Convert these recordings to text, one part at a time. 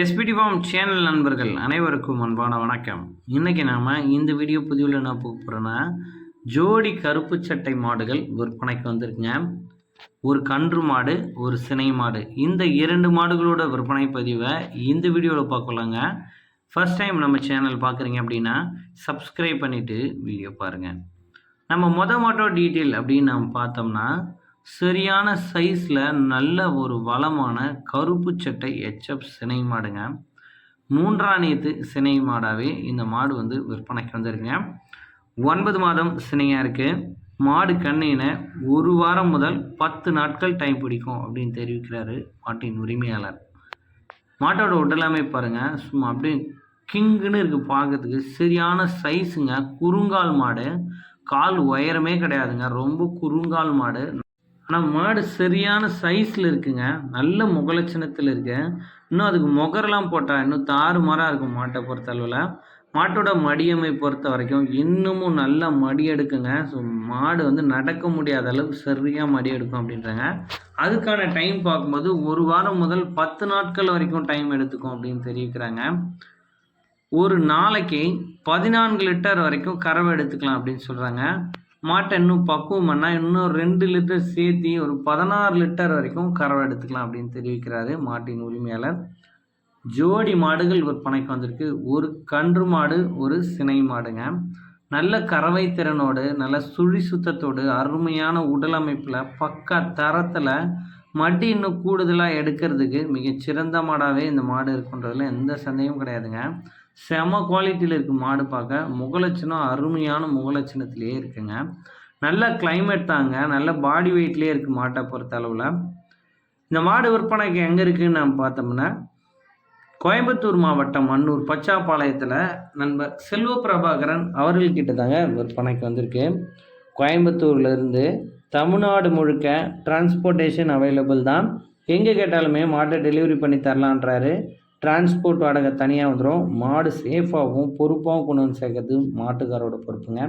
SPD form channel நண்பர்கள் அனைவருக்கும் அன்பான வணக்கம். இன்றைக்கி நாம் இந்த வீடியோ பதிவில் என்ன போக போகிறோன்னா ஜோடி கருப்பு சட்டை மாடுகள் விற்பனைக்கு வந்திருக்குங்க. ஒரு கன்று மாடு ஒரு சினை மாடு. இந்த இரண்டு மாடுகளோட விற்பனை பதிவை இந்த வீடியோவில் பார்க்கலாங்க. ஃபர்ஸ்ட் டைம் நம்ம சேனல் பார்க்குறீங்க அப்படின்னா சப்ஸ்கிரைப் பண்ணிவிட்டு வீடியோ பாருங்கள் நம்ம மொதல் மாட்டோட டீட்டெயில் அப்படின்னு நம்ம பார்த்தோம்னா சரியான சைஸில் நல்ல ஒரு வளமான கருப்பு சட்டை எச்எப் சினை மாடுங்க. மூன்றாம் நேத்து சினை மாடாகவே இந்த மாடு வந்து விற்பனைக்கு வந்துருங்க ஒன்பது மாதம் சினையாக இருக்குது மாடு கண்ணின ஒரு வாரம் முதல் பத்து நாட்கள் டைம் பிடிக்கும் அப்படின்னு தெரிவிக்கிறாரு மாட்டின் உரிமையாளர். மாட்டோட உடலமை பாருங்கள் சும்மா அப்படியே கிங்குன்னு இருக்குது பார்க்கறதுக்கு. சரியான சைஸுங்க குறுங்கால் மாடு. கால் உயரமே கிடையாதுங்க. ரொம்ப குறுங்கால் மாடு. ஆனால் மாடு சரியான சைஸில் இருக்குங்க. நல்ல முகலட்சணத்தில் இருக்கு. இன்னும் அதுக்கு முகரெல்லாம் போட்டால் இன்னும் தாறு மாறாக இருக்கும் மாட்டை பொறுத்தளவில். மாட்டோட மடியமை பொறுத்த வரைக்கும் இன்னமும் நல்லா மடி எடுக்குங்க. ஸோ மாடு வந்து நடக்க முடியாத அளவுக்கு சரியாக மடி எடுக்கும் அப்படின்றாங்க. அதுக்கான டைம் பார்க்கும்போது ஒரு வாரம் முதல் பத்து நாட்கள் வரைக்கும் டைம் எடுத்துக்கும் அப்படின்னு தெரிவிக்கிறாங்க. ஒரு நாளைக்கு பதினான்கு லிட்டர் வரைக்கும் கறவை எடுத்துக்கலாம் அப்படின்னு சொல்கிறாங்க மாட்டை இன்னும் பக்குவம் பண்ணால் இன்னும் ரெண்டு லிட்டர் சேர்த்தி ஒரு பதினாறு லிட்டர் வரைக்கும் கறவை எடுத்துக்கலாம் அப்படின்னு தெரிவிக்கிறாரு மாட்டின் உரிமையாளர். ஜோடி மாடுகள் விற்பனைக்கு வந்திருக்கு. ஒரு கன்று மாடு ஒரு சினை மாடுங்க. நல்ல கறவை திறனோடு நல்ல சுழி சுத்தத்தோடு அருமையான உடல் அமைப்பில் பக்கா தரத்தில் மடி இன்னும் கூடுதலாக எடுக்கிறதுக்கு மிகச்சிறந்த மாடாகவே இந்த மாடு இருக்குன்றதுல எந்த சந்தேகமும் கிடையாதுங்க. செம குவாலிட்டியில் இருக்குது மாடு பார்க்க. முகலட்சணம் அருமையான முகலட்சணத்திலேயே இருக்குங்க. நல்ல கிளைமேட் தாங்க. நல்ல பாடி வெயிட்லேயே இருக்குது மாட்டை பொறுத்த அளவில். இந்த மாடு விற்பனைக்கு எங்கே இருக்குதுன்னு நம்ம பார்த்தோம்னா கோயம்புத்தூர் மாவட்டம் மன்னூர் பச்சாப்பாளையத்தில் நண்பர் செல்வ பிரபாகரன் அவர்கள்கிட்ட தாங்க விற்பனைக்கு வந்திருக்கு. கோயம்புத்தூர்லேருந்து தமிழ்நாடு முழுக்க டிரான்ஸ்போர்ட்டேஷன் அவைலபிள் தான். எங்கே கேட்டாலுமே மாட்டை டெலிவரி பண்ணி தரலான்றாரு. டிரான்ஸ்போர்ட் வாடகை தனியாக வந்துடும் மாடு சேஃபாகவும் பொறுப்பாகவும் கொண்டு வந்து சேர்க்கறது மாட்டுக்காரோட பொறுப்புங்க.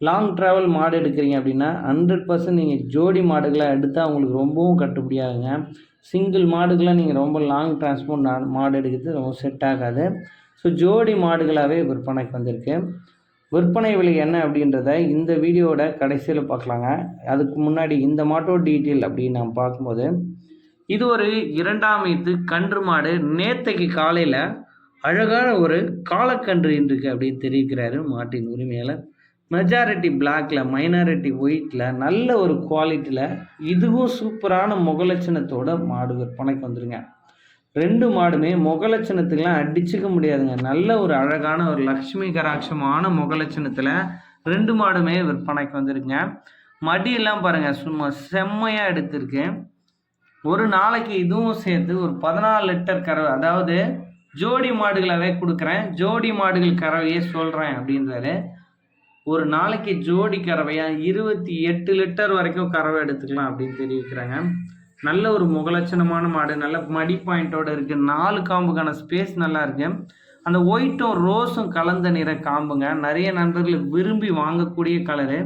லாங் ட்ராவல் மாடு எடுக்கிறீங்க அப்படின்னா ஹண்ட்ரட் பர்சன்ட் நீங்கள் ஜோடி மாடுகளை எடுத்தால் உங்களுக்கு ரொம்பவும் கட்டுப்படியாகுங்க சிங்கிள் மாடுகளாக நீங்கள் ரொம்ப லாங் டிரான்ஸ்போர்ட் மாடு எடுக்கிறது ரொம்ப செட் ஆகாது. ஸோ ஜோடி மாடுகளாகவே விற்பனைக்கு வந்திருக்கு. விற்பனை விலை என்ன அப்படின்றத இந்த வீடியோவோட கடைசியில் பார்க்கலாங்க. அதுக்கு முன்னாடி இந்த மாட்டோட டீட்டெயில் அப்படின்னு நம்ம பார்க்கும்போது இது ஒரு இரண்டாம் இது கன்று மாடு. நேத்தைக்கு காலையில் அழகான ஒரு காலக்கன்று இன்றைக்கு அப்படின்னு தெரிவிக்கிறாரு மாட்டின் உரிமையாளர். மெஜாரிட்டி பிளாக்ல மைனாரிட்டி ஒயிட்டில் நல்ல ஒரு குவாலிட்டியில் இதுவும் சூப்பரான முகலட்சணத்தோட மாடு விற்பனைக்கு வந்துருங்க. ரெண்டு மாடுமே முகலட்சணத்துக்கெலாம் அடிச்சுக்க முடியாதுங்க. நல்ல ஒரு அழகான ஒரு லக்ஷ்மி கராட்சமான முகலட்சணத்தில் ரெண்டு மாடுமே விற்பனைக்கு வந்துருங்க மடியெல்லாம் பாருங்கள் சும்மா செம்மையாக எடுத்திருக்கேன் ஒரு நாளைக்கு இதுவும் சேர்த்து ஒரு பதினாலு லிட்டர் கறவை அதாவது ஜோடி மாடுகளாகவே கொடுக்குறேன். ஜோடி மாடுகள் கறவையே சொல்கிறேன் அப்படின்றாரு. ஒரு நாளைக்கு ஜோடி கறவையாக இருபத்தி எட்டு லிட்டர் வரைக்கும் கறவை எடுத்துக்கலாம் அப்படின்னு தெரிவிக்கிறாங்க. நல்ல ஒரு முகலட்சணமான மாடு நல்ல மடி பாயிண்டோட இருக்குது நாலு காம்புக்கான ஸ்பேஸ் நல்லா இருக்கு. அந்த ஒயிட்டும் ரோஸும் கலந்த நிற காம்புங்க. நிறைய நண்பர்கள் விரும்பி வாங்கக்கூடிய கலரு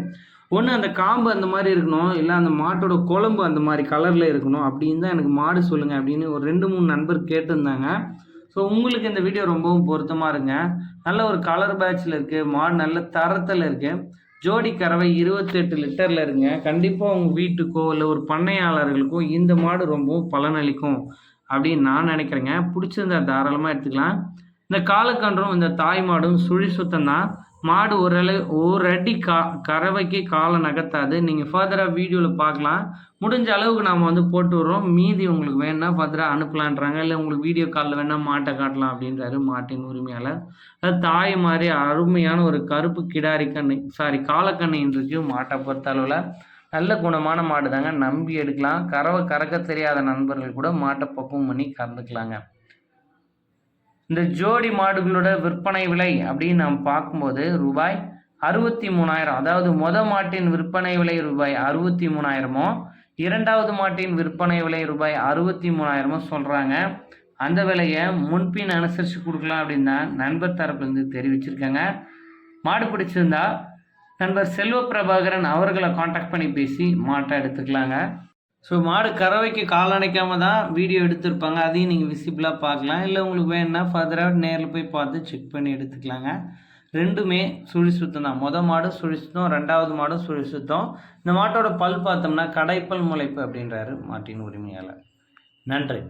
ஒன்று அந்த காம்பு அந்த மாதிரி இருக்கணும் இல்லை அந்த மாட்டோட குழம்பு அந்த மாதிரி கலரில் இருக்கணும் அப்படின்னு தான் எனக்கு மாடு சொல்லுங்கள் அப்படின்னு ஒரு ரெண்டு மூணு நண்பர் கேட்டிருந்தாங்க. ஸோ உங்களுக்கு இந்த வீடியோ ரொம்பவும் பொருத்தமாக இருங்க. நல்ல ஒரு கலர் பேட்சில் இருக்குது மாடு நல்ல தரத்தில் இருக்குது ஜோடி கறவை இருபத்தெட்டு லிட்டரில் இருங்க. கண்டிப்பாக உங்கள் வீட்டுக்கோ இல்லை ஒரு பண்ணையாளர்களுக்கோ இந்த மாடு ரொம்பவும் பலனளிக்கும் அப்படின்னு நான் நினைக்கிறேங்க. பிடிச்சிருந்தா தாராளமாக எடுத்துக்கலாம். இந்த காலக்கன்றும் இந்த தாய் மாடும் சுழி சுத்தம் தான். மாடு ஓரளவு ஒரு அடி கா கறவைக்கு காலை நகர்த்தாது. நீங்கள் ஃபர்தராக வீடியோவில் பார்க்கலாம். முடிஞ்ச அளவுக்கு நாம் வந்து போட்டு விட்றோம். மீதி உங்களுக்கு வேணால் ஃபர்தராக அனுப்பலான்றாங்க. இல்லை உங்களுக்கு வீடியோ காலில் வேணால் மாட்டை காட்டலாம் அப்படின்றாரு மாட்டின் உரிமையாளர். அது தாய் மாதிரி அருமையான ஒரு கருப்பு கிடாரி கண்ணை சாரி காலக்கண்ணின் இருக்கு மாட்டை பொறுத்த அளவில். நல்ல குணமான மாடு தாங்க நம்பி எடுக்கலாம். கறவை கறக்க தெரியாத நண்பர்கள் கூட மாட்டை பக்குவம் பண்ணி கறந்துக்கலாங்க. இந்த ஜோடி மாடுகளோட விற்பனை விலை அப்படின்னு நாம் பார்க்கும்போது ரூபாய் அறுபத்தி மூணாயிரம். அதாவது மொத மாட்டின் விற்பனை விலை ரூபாய் அறுபத்தி மூணாயிரமோ இரண்டாவது மாட்டின் விற்பனை விலை ரூபாய் அறுபத்தி மூணாயிரமோ சொல்கிறாங்க அந்த விலையை முன்பின் அனுசரித்து கொடுக்கலாம் அப்படின்னு தான் நண்பர் தரப்புலேருந்து தெரிவிச்சிருக்காங்க. மாடு பிடிச்சிருந்தா நண்பர் செல்வ பிரபாகரன் அவர்களை காண்டாக்ட் பண்ணி பேசி மாட்டை எடுத்துக்கலாங்க. ஸோ மாடு கறவைக்கு கால் அணைக்காம தான் வீடியோ எடுத்திருப்பாங்க. அதையும் நீங்கள் விசிபிளாக பார்க்கலாம். இல்லை உங்களுக்கு வேணும்னா ஃபர்தராக நேரில் போய் பார்த்து செக் பண்ணி எடுத்துக்கலாங்க. ரெண்டுமே சுழி சுத்தம் தான். மொதல் மாடு சுழி சுத்தம் ரெண்டாவது மாடும் சுழி சுத்தம். இந்த மாட்டோட பல் பார்த்தோம்னா கடைப்பல் முளைப்பு அப்படின்றாரு மாட்டின் உரிமையாளர். நன்றி.